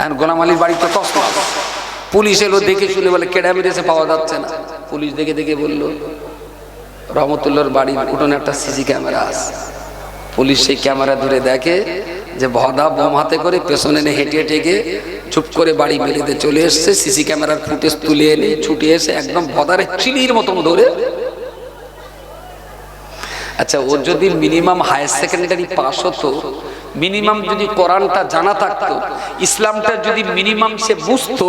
এখন গোলাম আলীর বাড়িতে তস পুলিশ এলো দেখে শুনে বলে, কেডা মেরেছে পাওয়া যাচ্ছে না? পুলিশ দেখে দেখে বলল, রহমতুল্লাহর বাড়ির উঠোনে একটা সিসি ক্যামেরা আছে। পুলিশ সেই ক্যামেরা ধরে দেখে যে ভদা বোম হাতে করে পেছনে এনে হেঁটে হেঁটে চুপ করে বাড়ি বেরিয়ে চলে এসছে। সিসি ক্যামেরার ফুটেজ তুলে এনে ছুটে এসে একদম ভদারে চিলির মতন ধরে আচ্ছা ওর যদি মিনিমাম হায়ার সেকেন্ডারি পাস হতো মিনিমাম যদি কোরআনটা জানা থাকতো, ইসলামটা যদি মিনিমাম সে বুঝতো,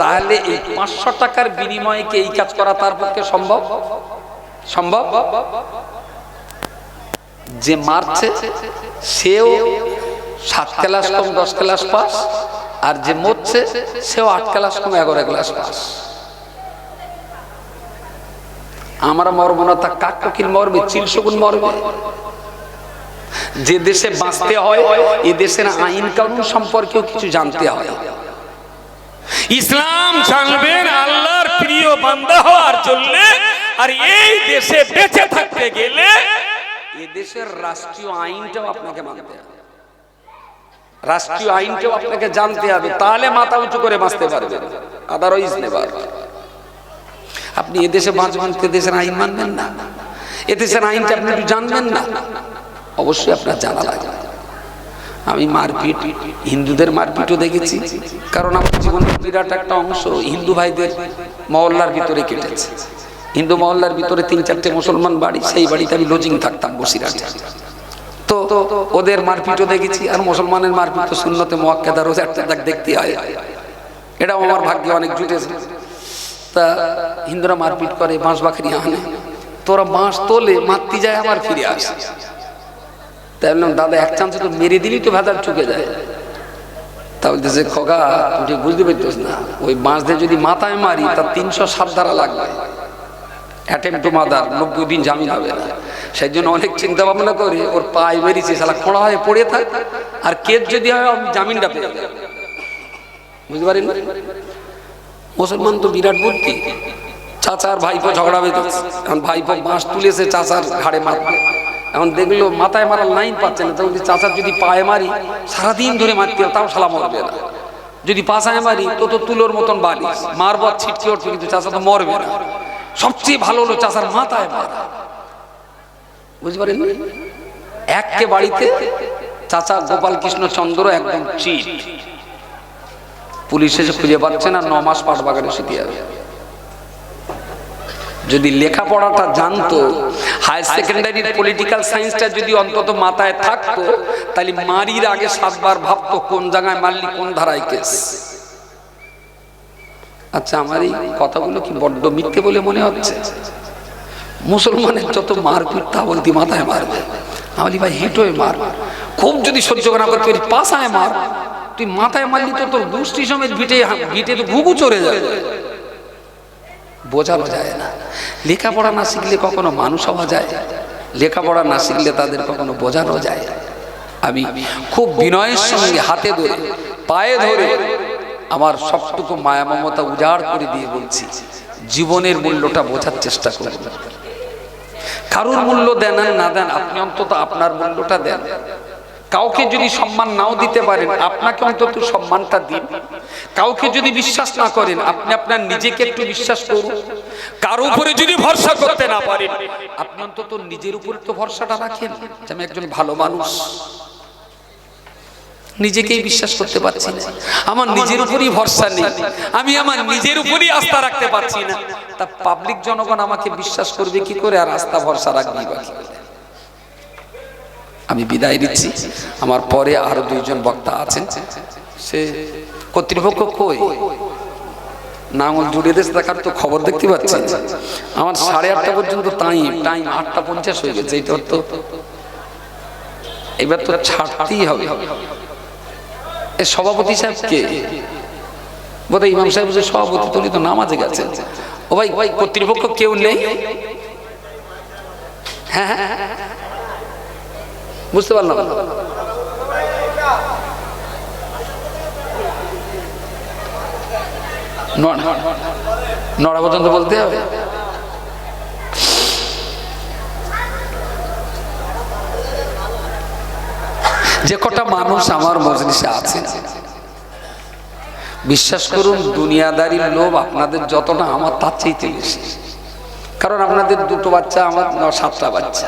তাহলে এই পাঁচশো টাকার বিনিময়ে এই কাজ করা তার পক্ষে সম্ভব? সম্ভব? যে মারছে, সেও সাত ক্লাস কম, দশ ক্লাস পাস আর যে মরছে, সেও আট ক্লাস কম, এগারো ক্লাস পাস আমরা মরবো না তা কাক কোকিল মরবে চিল শগুন মরবে যে দেশে বাঁচতে হয়, এ দেশের আইন কানুন সম্পর্কেও কিছু জানতে হয়। ইসলাম জানবেন আল্লাহর প্রিয় বান্দা হওয়ার জন্য, আর এই দেশে বেঁচে থাকতে গেলে এ দেশের রাষ্ট্রীয় আইনটাও আপনাকে মানতে হবে। রাষ্ট্রীয় আইনটাও আপনাকে জানতে হবে, তাহলে মাথা উঁচু করে বাঁচতে পারবেন আদারওয়াইজ নেবার আপনি এদেশে বাঁচবেন তো দেশের আইন মানবেন না। এদেশের আইনটা আপনি একটু জানবেন না। অবশ্যই আপনার জানা লাগবে। আমি মারপিট, হিন্দুদের মারপিটও দেখেছি। কারণ আমার জীবনের বিরাট একটা অংশ হিন্দু ভাইদের মহল্লার ভিতরে কেটেছে। হিন্দু মহল্লার ভিতরে তিন চারটে মুসলমান বাড়ি, সেই বাড়িতে আমি লজিং থাকতাম বসিরাটে তো ওদের মারপিটও দেখেছি, আর মুসলমানের মারপিট তো শূন্যতে মোয়াক্কেদা রোজ একটা দেখ দেখতে হয়। এটাও আমার ভাগ্যে অনেক জুটেছে। তা হিন্দুরা মারপিট করে, বাঁশ বাকরি আনে। তোরা বাঁশ তোলে মারতে যায় আমার ফিরে আসে। তাই বললাম, দাদা, এক চান্সে তো মেরে দিলেই তো ভেদার চুকে যায়। তা বলতেছে খোকা, তুই বুঝতে পারতিস না। ওই বাঁশ দিয়ে যদি মাথায় মারি, তার তিনশো সাত ধারা লাগবে। অ্যাটেম্প টু মাদার নব্বই দিন জামিন হবে না। সেই জন্য অনেক চিন্তা ভাবনা করে ওর পায়ে বেরিয়েছে সালা খোঁড়া হয়ে পড়ে থাক। আর কেস যদি হয়, আমি জামিনটা পেয়ে বুঝতে পারেন? মুসলমান তো বিরাট বুদ্ধি। চাচার ভাইপো ঝগড়া বেঁধেছে এখন ভাইপো বাঁশ তুলেছে চাচার ঘাড়ে মারবে এখন দেখল মাথায় মারার লাইন পাচ্ছে না। তখন চাচার যদি পায়ে মারি, সারাদিন ধরে মারতে তাও সালা মরবে না। যদি পাশায় মারি, তো তো তুলোর মতন বালিশ মারবো, ছিটকে উঠবে কিন্তু চাচা তো মরবে না। সবচেয়ে ভালো হলো চাচার মাথায় মারা। বুঝতে পারেন এককে বাড়িতে চাচা গোপাল কৃষ্ণ চন্দ্র একদম চিট। পুলিশ খুঁজে পাচ্ছে না, ন মাস পাট বাগানে শুধু যাবে যদি লেখাপড়াটা জানতো হায়ার সেকেন্ডারি পলিটিক্যাল সায়েন্সটা যদি অন্তত মাথায় থাকতো, তাহলে মারির আগে সাতবার ভাবতো কোন জায়গায় মারলি, কোন ধারায় কেস। আচ্ছা আমার এই কথাগুলো কি বড্ড মিথ্যে বলে মনে হচ্ছে? মুসলমানের যত মারপিট, তা বলতি মাথায় মারবে। আমি ভাই, হেঁটোয় মার। খুব যদি সহ্য না করতে পারি, পাশায় মার। তুই মাথায় মারলি তো তোর দুষ্টি সমেত ভিটে ভিটে তো ঘুঘু চড়ে যাবে বোঝানো যায় না। লেখাপড়া না শিখলে কখনো মানুষ হওয়া যায়। লেখাপড়া না শিখলে তাদের কখনো বোঝানো যায় আমি খুব বিনয়ের সঙ্গে হাতে ধরে, পায়ে ধরে আমার সবটুকু মায়া মমতা উজাড় করে দিয়ে বলছি, জীবনের মূল্যটা বোঝার চেষ্টা করুন। কারুর মূল্য দেন না দেন, আপনি অন্তত আপনার মূল্যটা দেন। কাউকে যদি সম্মান নাও দিতে পারেন, আপনাকে অন্তত সম্মানটা দিন। কাউকে যদি বিশ্বাস না করেন, আপনি আপনার নিজেকে একটু বিশ্বাস করুন। কারও উপরে যদি ভরসা করতে না পারেন, আপনি অন্তত নিজের উপরে তো ভরসাটা রাখেন যে আমি একজন ভালো মানুষ। নিজেকেই বিশ্বাস করতে পারছি না। আমার নিজের উপরই ভরসা নেই। আমি আমার নিজের উপরই আস্থা রাখতে পারছি না। তা পাবলিক জনগণ আমাকে বিশ্বাস করবে কি করে আর আস্থা ভরসা রাখবে? আমি বিদায় দিচ্ছি আমার পরে আরও দুইজন বক্তা আছেন। সে কর্তৃপক্ষ কই? নাঙল জুড়ে দেশ দেখার তো খবর দেখতে পাচ্ছি। আমার সাড়ে আটটা পর্যন্ত টাইম টাইম আটটা পঞ্চাশ হয়ে গেছে। এইটা তো এবার তো ছাড়তেই হবে। এ সভাপতি সাহেব কে? বোধহয় ইমাম সাহেব যে সভাপতি তুলি তো নামাজে গেছেন। ও ভাই ভাই কর্তৃপক্ষ কেউ নেই? হ্যাঁ হ্যাঁ হ্যাঁ, হ্যাঁ। বুঝতে পারলাম। নড়া পর্যন্ত বলতে হবে? যে কটা মানুষ আমার মজলিসে আছে, বিশ্বাস করুন দুনিয়াদারির লোভ আপনাদের যতটা, আমার তার চাইতে বেশি কারণ আপনাদের দুটো বাচ্চা, আমার সাতটা বাচ্চা।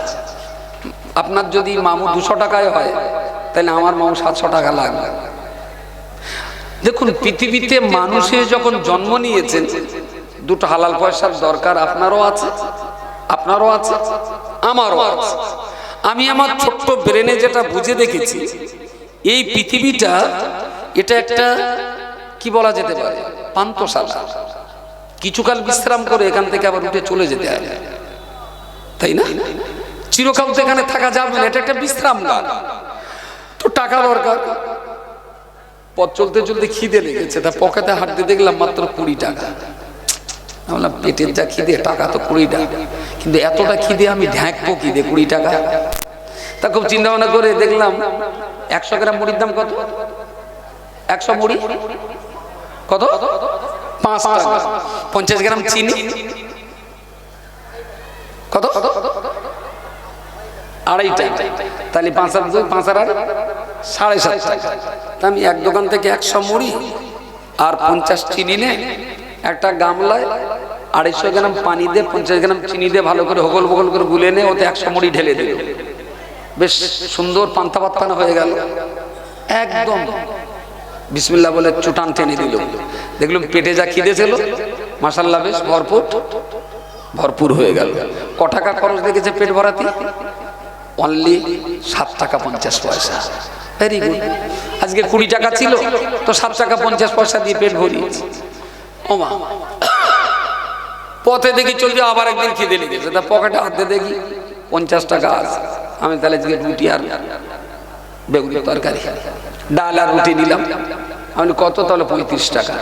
আপনার যদি মামু দুশো টাকায় হয়, তাহলে আমার মামু সাতশো টাকা লাগবে। দেখুন, পৃথিবীতে মানুষে যখন জন্ম নিয়েছেন, দুটো হালাল পয়সার দরকার আপনারও আছে আপনারও আছে, আমারও আছে। আমি আমার ছোট্ট ব্রেনে যেটা বুঝে দেখেছি, এই পৃথিবীটা, এটা একটা, কি বলা যেতে পারে পান্তশালা কিছুকাল বিশ্রাম করে এখান থেকে আবার উঠে চলে যেতে হবে তাই না? চিরকাল তো এখানে থাকা যাবে না, এটা একটা বিশ্রাম গান তো টাকা দরকার। পথ চলতে চলতে খিদে লেগেছে, তা পকেটে হাঁটতে দেখলাম মাত্র কুড়ি টাকা। বললাম, পেটের যা খিদে, টাকা তো কুড়ি টাকা। কিন্তু এতটা খিদে আমি ঢ্যাঁকবো দিয়ে কুড়ি টাকা? তা খুব চিন্তা ভাবনা করে দেখলাম, একশো গ্রাম মুড়ির দাম কত? একশো মুড়ি? কত? পাঁচ পঞ্চাশ গ্রাম চিনি? কত? আড়াই টাকা তাহলে পাঁচ আর দুই, পাঁচ আর সাড়ে সাত টাকা তা আমি এক দোকান থেকে একশো মুড়ি আর পঞ্চাশ চিনি নে একটা গামলায় আড়াইশো গ্রাম পানি দিয়ে, পঞ্চাশ গ্রাম চিনি দিয়ে ভালো করে হগল বগল করে গুলে নে ওতে একশো মুড়ি ঢেলে দিল। বেশ সুন্দর পান্তা পাত্তানো হয়ে গেল। একদম বিসমিল্লা বলে চুটান টেনে দিল। দেখলাম পেটে যা খিদে ছিল মাসাল্লাহ বেশ ভরপুর ভরপুর হয়ে গেল। ক টাকা খরচ দেখেছে পেট ভরাতে? অনলি সাত টাকা পঞ্চাশ পয়সা। ভেরি গুড আজকে কুড়ি টাকা ছিল, তো সাত টাকা পঞ্চাশ পয়সা দিয়ে পেট ভরিয়েছি ওমা পথে দেখি চলছে, আবার একদিন খিদে লেগেছে। তা পকেটে হাতে দেখি পঞ্চাশ টাকা আছে। আমি তাহলে আজকে রুটি আর বেগুনি তরকারি। ডাল আর রুটি নিলাম। আমি কত তাহলে পঁয়ত্রিশ টাকা?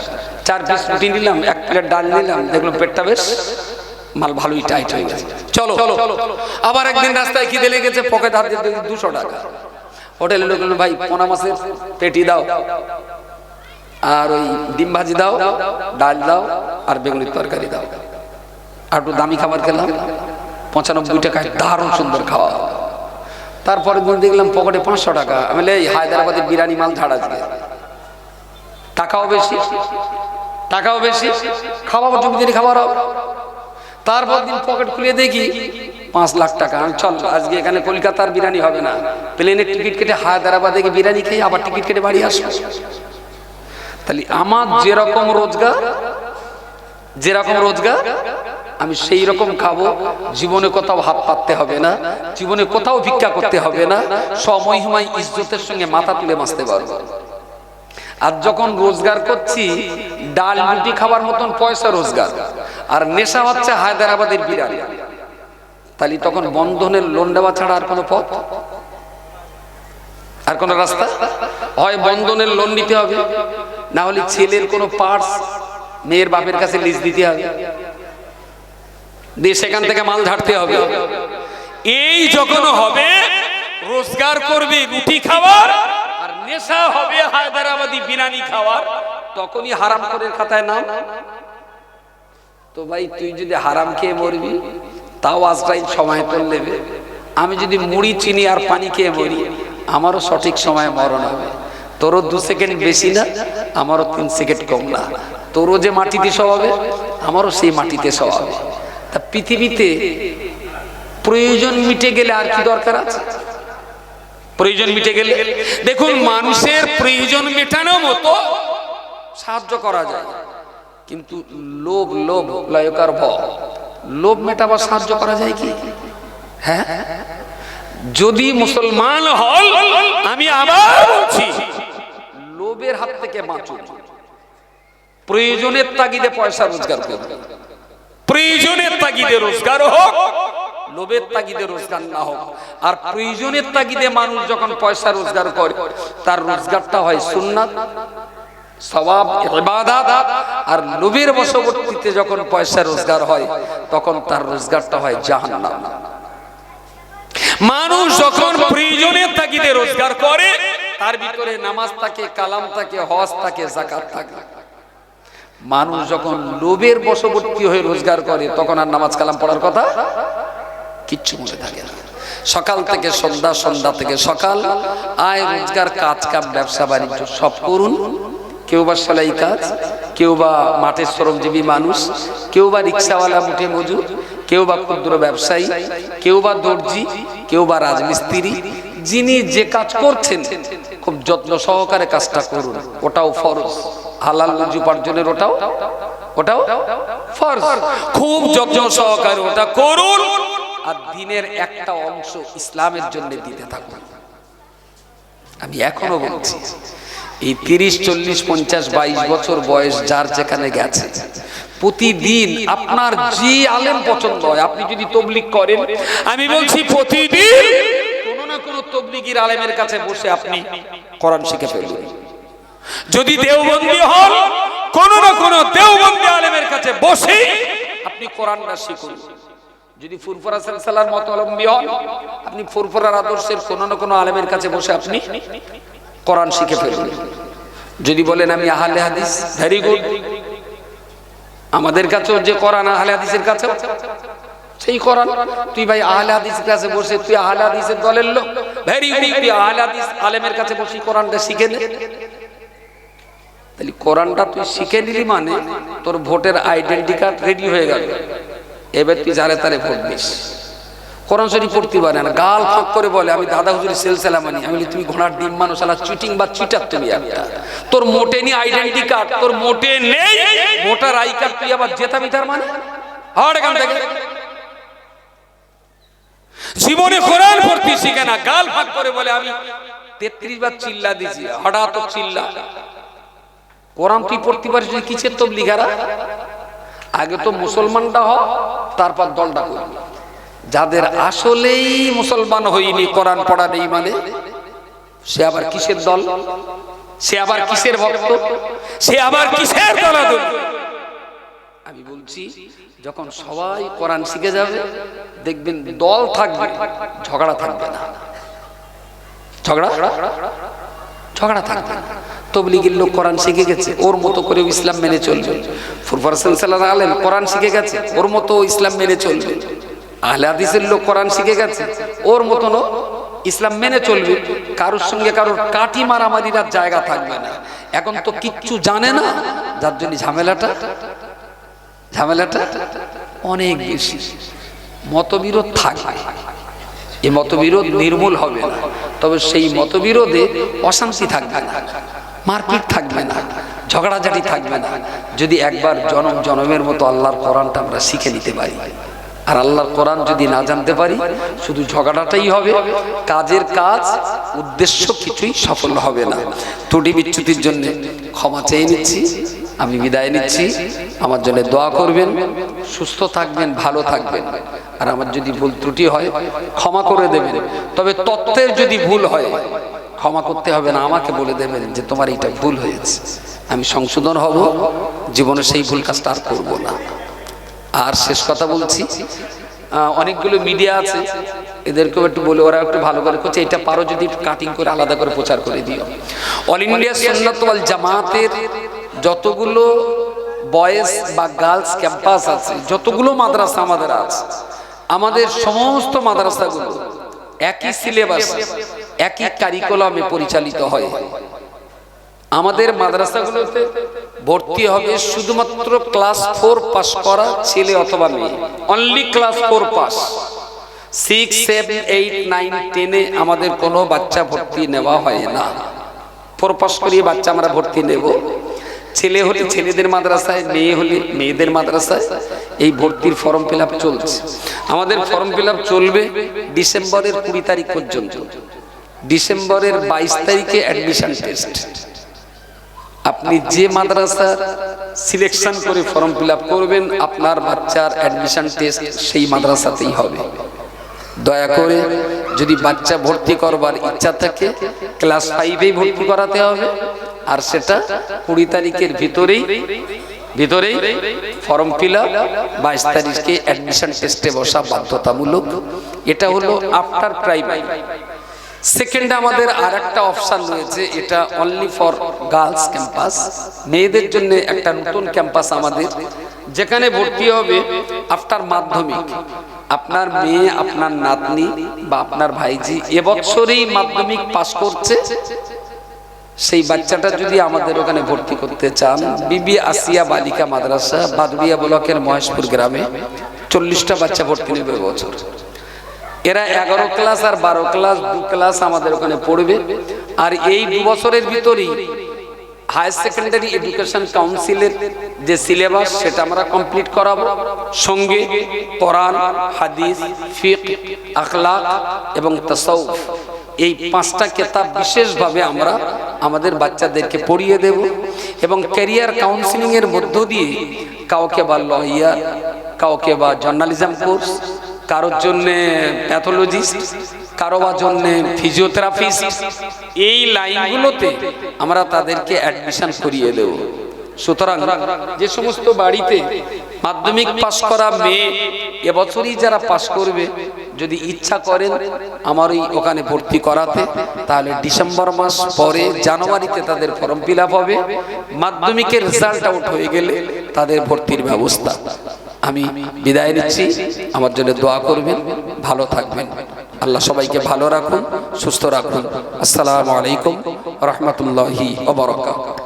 চার পিস রুটি নিলাম, এক প্লেট ডাল নিলাম। দেখলাম পেটটা বেশ মাল ভালোই টাইট হয়ে গেছে চলো চলো। আবার একদিন রাস্তায় খিদে লেগেছে পকেট হাত দিয়ে দুশো টাকা। হোটেলে লোক ভাই, পোনা মাছের পেটি দাও। আর ওই ডিম ভাজি দাও, ডাল দাও, আর বেগুনির তরকারি দাও। আর একটু দামি খাবার খেলাম। পঁচানব্বই টাকায় দারুণ সুন্দর খাওয়া। তারপরে দিন দেখলাম পকেটে পাঁচশো টাকা। আমি এই হায়দ্রাবাদের বিরিয়ানি মাল ছাড়া আজকে। টাকাও বেশি টাকাও বেশি খাওয়া জমিদারি খাবার তারপর দিন পকেট খুলে দেখি পাঁচ লাখ টাকা। আমি চল, আজকে এখানে কলকাতার বিরিয়ানি হবে না। প্লেনের টিকিট কেটে হায়দ্রাবাদে গিয়ে বিরিয়ানি খেয়ে আবার টিকিট কেটে বাড়ি আসব। তাহলে আমার যেরকম রোজগার যেরকম রোজগার, আমি সেই রকম খাব। জীবনে কোথাও হাত পাততে হবে না, জীবনে কোথাও ভিক্ষা করতে হবে না সমহিমায় ইজ্জতের সঙ্গে মাথা তুলে বাঁচতে পারব। আর যখন রোজগার করছি, ডাল রুটি খাবার মতন পয়সা রোজগার। আর নেশা হচ্ছে হায়দ্রাবাদের বিরিয়ানি তাহলে তখন বন্ধনের লোন দেওয়া ছাড়া আর কোনো পথ? আর কোনো রাস্তা? হয় বন্ধনের লোন নিতে হবে, না হলে ছেলের কোনো পার্স মেয়ের বাপের কাছে লিজ দিতে হবে। দিয়ে সেখান থেকে মাল ঝাড়তে হবে। এই যখন হবে, রোজগার করবে রুটি খাওয়ার, আর নেশা হবে হায়দ্রাবাদি বিরিয়ানি খাওয়ার, তখনই হারাম করে খাতায় নাম তো ভাই, তুই যদি হারাম খেয়ে মরবি, তাও আজরাইল সময় তোর নেবে আমি যদি মুড়ি, চিনি আর পানি খেয়ে মরি, আমারও সঠিক সময়ে মরণ হবে। তোরও দু সেকেন্ড বেশি না, আমারও তিন সেকেন্ড কম না। তোরও যে মাটিতে সবাবে আমারও সেই মাটিতে সবাবে তা পৃথিবীতে প্রয়োজন মিটে গেলে আর কি দরকার আছে? প্রয়োজন মিটে গেলে? দেখুন, মানুষের প্রয়োজন মেটানো মতো সাহায্য করা যায়। কিন্তু লোভ লোভ, লয়কার ভ লোভ মেটাবার সাহায্য করা যায় কি? হ্যাঁ? যদি মুসলমান হল আমি আবার বলছি, লোভের হাত থেকে বাঁচুন প্রয়োজনের তাগিদে পয়সা রোজগার করুন প্রয়োজনের তাগিদে রোজগার হোক, লোভের তাগিদে রোজগার না হোক। আর প্রয়োজনের তাগিদে মানুষ যখন পয়সা রোজগার করে, তার রোজগারটা হয় সুন্নাত সবাব ইবাদাত আর লোভের বশবর্তীতে যখন পয়সা রোজগার হয়, তখন তার রোজগারটা হয় জাহান্নাম। মানুষ যখন প্রয়োজনের তাগিদে রোজগার করে, তার ভিতরে নামাজ থাকে, কালাম থাকে, হজ থাকে জাকাত থাকে। মানুষ যখন লোভের বশবর্তী হয়ে রোজগার করে, তখন আর নামাজ কালাম পড়ার কথা কিচ্ছু মনে থাকে না। সকাল থেকে সন্ধ্যা সন্ধ্যা থেকে সকাল, আয় রোজগার, কাজ কাম, ব্যবসা, বাণিজ্য সব করুন। কেউ বা সেলাই কাজ, কেউ বা মাঠের শ্রমজীবী মানুষ, কেউ বা রিক্সাওয়ালা মুঠে মজুর, কেউ বা ক্ষুদ্র ব্যবসায়ী, কেউ বা দর্জি, কেউ বা রাজমিস্ত্রি, যিনি যে কাজ করছেন, খুব যত্ন সহকারে কাজটা করুন। ওটাও ফরজ। হালাল রুজি উপার্জনের ওটাও ওটাও ফরজ। খুব যত্ন সহকারে ওটা করুন আর দিনের একটা অংশ ইসলামের জন্য দিতে থাকুন। আমি এখনও বলছি এই তিরিশ, চল্লিশ, পঞ্চাশ, বাইশ বছর বয়স যার যেখানে গেছে। প্রতিদিন আপনার যে আলেম পছন্দ হয়, আপনি যদি তবলিক করেন, আমি বলছি প্রতিদিন কোনো না কোনো তবলিগির আলেমের কাছে বসে আপনি কোরআন শিখে ফেলবেন যদি দেওবন্দি হন, কোন না কোন দেওবন্দি আলেমের কাছে বসে আপনি কোরআনটা শিখুন। যদি ফুরফুরা সালার মত হন, আপনি ফুরফুরার আদর্শের কোনো না কোনো আলেমের কাছে বসে আপনি কোরআন শিখে ফেলবেন যদি বলেন, আমি আহলে হাদিস ভেরি গুড আমাদের কাছেও যে কোরআন আহলে হাদিসের কাছে, সেই কোরআন। তুই ভাই আহলে হাদিসের কাছে বসে, তুই আহলে হাদিসের দলের লোক। ভেরি গুড তুই আহলে হাদিস আলেমের কাছে বসে কোরআনটা শিখে নে। তাহলে কোরআনটা তুই শিখে নিলি মানে তোর ভোটের আইডেন্টি কার্ড রেডি হয়ে গেল। এবার তুই যারে তারে ভোট দিস। কোরআন শরীফ পড়তে পারে না। গাল ফাঁক করে বলে, আমি দাদা হুজুরি সেলসেলা মানি। আমি তুমি ঘোড়ার ডিম মানুষ আলা চিটিং বা চিটার তুমি একটা। তোর মোটে নি আইডেন্টি কার্ড তোর মোটে নেই ভোটার আই কার্ড, তুই আবার জেতাবি তার মানে? হট এখান থেকে জীবনে কোরআন পড়তে শিখে না। গাল ফাঁক করে বলে, আমি তেত্রিশ বার চিল্লা দিছি হঠাৎ চিল্লা। কোরআন তুই পড়তে পারিস কিসের লিখারা আগে তো মুসলমানটা হ, তারপর দলটা করবি। যাদের আসলেই মুসলমান হইনি কোরআন পড়া নেই মানে সে আবার কিসের দল? সে আবার কিসের ভক্ত? সে আবার কিসের দলাদল? আমি বলছি, যখন সবাই কোরআন শিখে যাবে, দেখবেন দল থাকবে, ঝগড়া থাকবে না। ঝগড়া? ঝগড়া থাকবে না। তবলিগের লোক কোরআন শিখে গেছে, ওর মতো করে ইসলাম মেনে চলবে। ফুরফার সাল্লাহ আলেন কোরআন শিখে গেছে, ওর মতো ইসলাম মেনে চলবে। আহলে হাদিসের লোক কোরআন শিখে গেছে। ওর মতন ইসলাম মেনে চলবে। কারোর সঙ্গে কারোর কাটি মারামারির আর জায়গা থাকবে না। এখন তো কিচ্ছু জানে না। যার জন্য ঝামেলাটা ঝামেলাটা অনেক বেশি। মতবিরোধ থাকবে। এই মতবিরোধ নির্মূল হবে না। তবে সেই মতবিরোধে অশান্তি থাকবে না। মারপিট থাকবে না। ঝগড়াঝাটি থাকবে না। যদি একবার জনম জনমের মতো আল্লাহর কোরআনটা আমরা শিখে নিতে পারি। আর আল্লাহর কোরআন যদি না জানতে পারি, শুধু ঝগড়াটাই হবে, কাজের কাজ, উদ্দেশ্য কিছুই সফল হবে না। ত্রুটি বিচ্যুতির জন্য ক্ষমা চেয়ে নিচ্ছি, আমি বিদায় নিচ্ছি। আমার জন্য দোয়া করবেন, সুস্থ থাকবেন, ভালো থাকবেন। আর আমার যদি ভুল ত্রুটি হয়, ক্ষমা করে দেবেন। তবে তত্ত্বের যদি ভুল হয়, ক্ষমা করতে হবে না, আমাকে বলে দেবেন যে তোমার এইটা ভুল হয়েছে। আমি সংশোধন হব, জীবনে সেই ভুল কাজটা আর করব না। আর শেষ কথা বলছি অনেকগুলো মিডিয়া আছে, এদেরকেও একটু বলে, ওরা একটু ভালো করে করছে, এটা পারো যদি কাটিং করে আলাদা করে প্রচার করে দিও। অল ইন্ডিয়া সুন্নাত ওয়াল জামাতের যতগুলো বয়েজ বা গার্লস ক্যাম্পাস আছে, যতগুলো মাদ্রাসা আমাদের আছে, আমাদের সমস্ত মাদ্রাসাগুলো একই সিলেবাস একই কারিকুলামে পরিচালিত হয়। আমাদের মাদ্রাসাগুলোতে ভর্তি হবে শুধুমাত্র ক্লাস ফোর পাস করা ছেলে অথবা মেয়ে। Only class four pass six seven eight nine টেনে আমাদের কোনো বাচ্চা ভর্তি নেওয়া হয় না। ফোর পাস করিয়ে বাচ্চা আমরা ভর্তি নেব। ছেলে হলে ছেলেদের মাদ্রাসায়, মেয়ে হলে মেয়েদের মাদ্রাসায়। এই ভর্তির ফর্ম ফিল চলছে। আমাদের ফর্ম ফিল চলবে ডিসেম্বরের কুড়ি তারিখ পর্যন্ত। ডিসেম্বরের বাইশ তারিখে অ্যাডমিশন টেস্ট আপনি যে মাদ্রাসা সিলেকশন করে ফর্ম ফিল করবেন, আপনার বাচ্চার অ্যাডমিশন টেস্ট সেই মাদ্রাসাতেই হবে। দয়া করে যদি বাচ্চা ভর্তি করবার ইচ্ছা থাকে ক্লাস ফাইভেই ভর্তি করাতে হবে, আর সেটা কুড়ি তারিখের ভিতরেই ভিতরেই ফর্ম ফিল আপ বাইশ তারিখে অ্যাডমিশন টেস্টে বসা বাধ্যতামূলক। এটা হলো আফটার প্রাইমারি সেকেন্ড আমাদের আর একটা অপশন রয়েছে, এটা অনলি ফর গার্লস ক্যাম্পাস মেয়েদের জন্য একটা নতুন ক্যাম্পাস আমাদের, যেখানে ভর্তি হবে আফটার মাধ্যমিক। আপনার মেয়ে, আপনার নাতনি বা আপনার ভাইজি এবছরেই মাধ্যমিক পাস করছে। সেই বাচ্চাটা যদি আমাদের ওখানে ভর্তি করতে চান, বিবি আসিয়া বালিকা মাদ্রাসা বাদবিয়া ব্লকের মহেশপুর গ্রামে চল্লিশটা বাচ্চা ভর্তি নেবে বছর এরা এগারো ক্লাস আর বারো ক্লাস, দু ক্লাস আমাদের ওখানে পড়বে। আর এই দু বছরের ভিতরেই হায়ার সেকেন্ডারি এডুকেশন কাউন্সিলের যে সিলেবাস সেটা আমরা কমপ্লিট করাবো। সঙ্গে কোরআন, হাদিস, ফিক, আখলাক এবং তাসাউফ। এই পাঁচটা কেতাব বিশেষভাবে আমরা আমাদের বাচ্চাদেরকে পড়িয়ে দেব এবং ক্যারিয়ার কাউন্সিলিং এর মধ্য দিয়ে কাউকে বা লহিয়া কাউকে বা জার্নালিজম কোর্স কারোর জন্য প্যাথোলজিস্ট কারও বা জন্য ফিজিওথেরাপিস্ট এই লাইনগুলোতে আমরা তাদেরকে অ্যাডমিশন করিয়ে দেব। সুতরাং যে সমস্ত বাড়িতে মাধ্যমিক পাশ করা মেয়ে এবছরই যারা পাশ করবে, যদি ইচ্ছা করেন আমার ওই ওখানে ভর্তি করাতে, তাহলে ডিসেম্বর মাস পরে জানুয়ারিতে তাদের ফর্ম ফিল হবে। মাধ্যমিকের রেজাল্ট আউট হয়ে গেলে তাদের ভর্তির ব্যবস্থা। আমি বিদায় নিচ্ছি। আমার জন্য দোয়া করবেন। ভালো থাকবেন। আল্লাহ সবাইকে ভালো রাখুন, সুস্থ রাখুন। আসসালামু আলাইকুম রহমতুল্লাহি ওবরাকাতুহু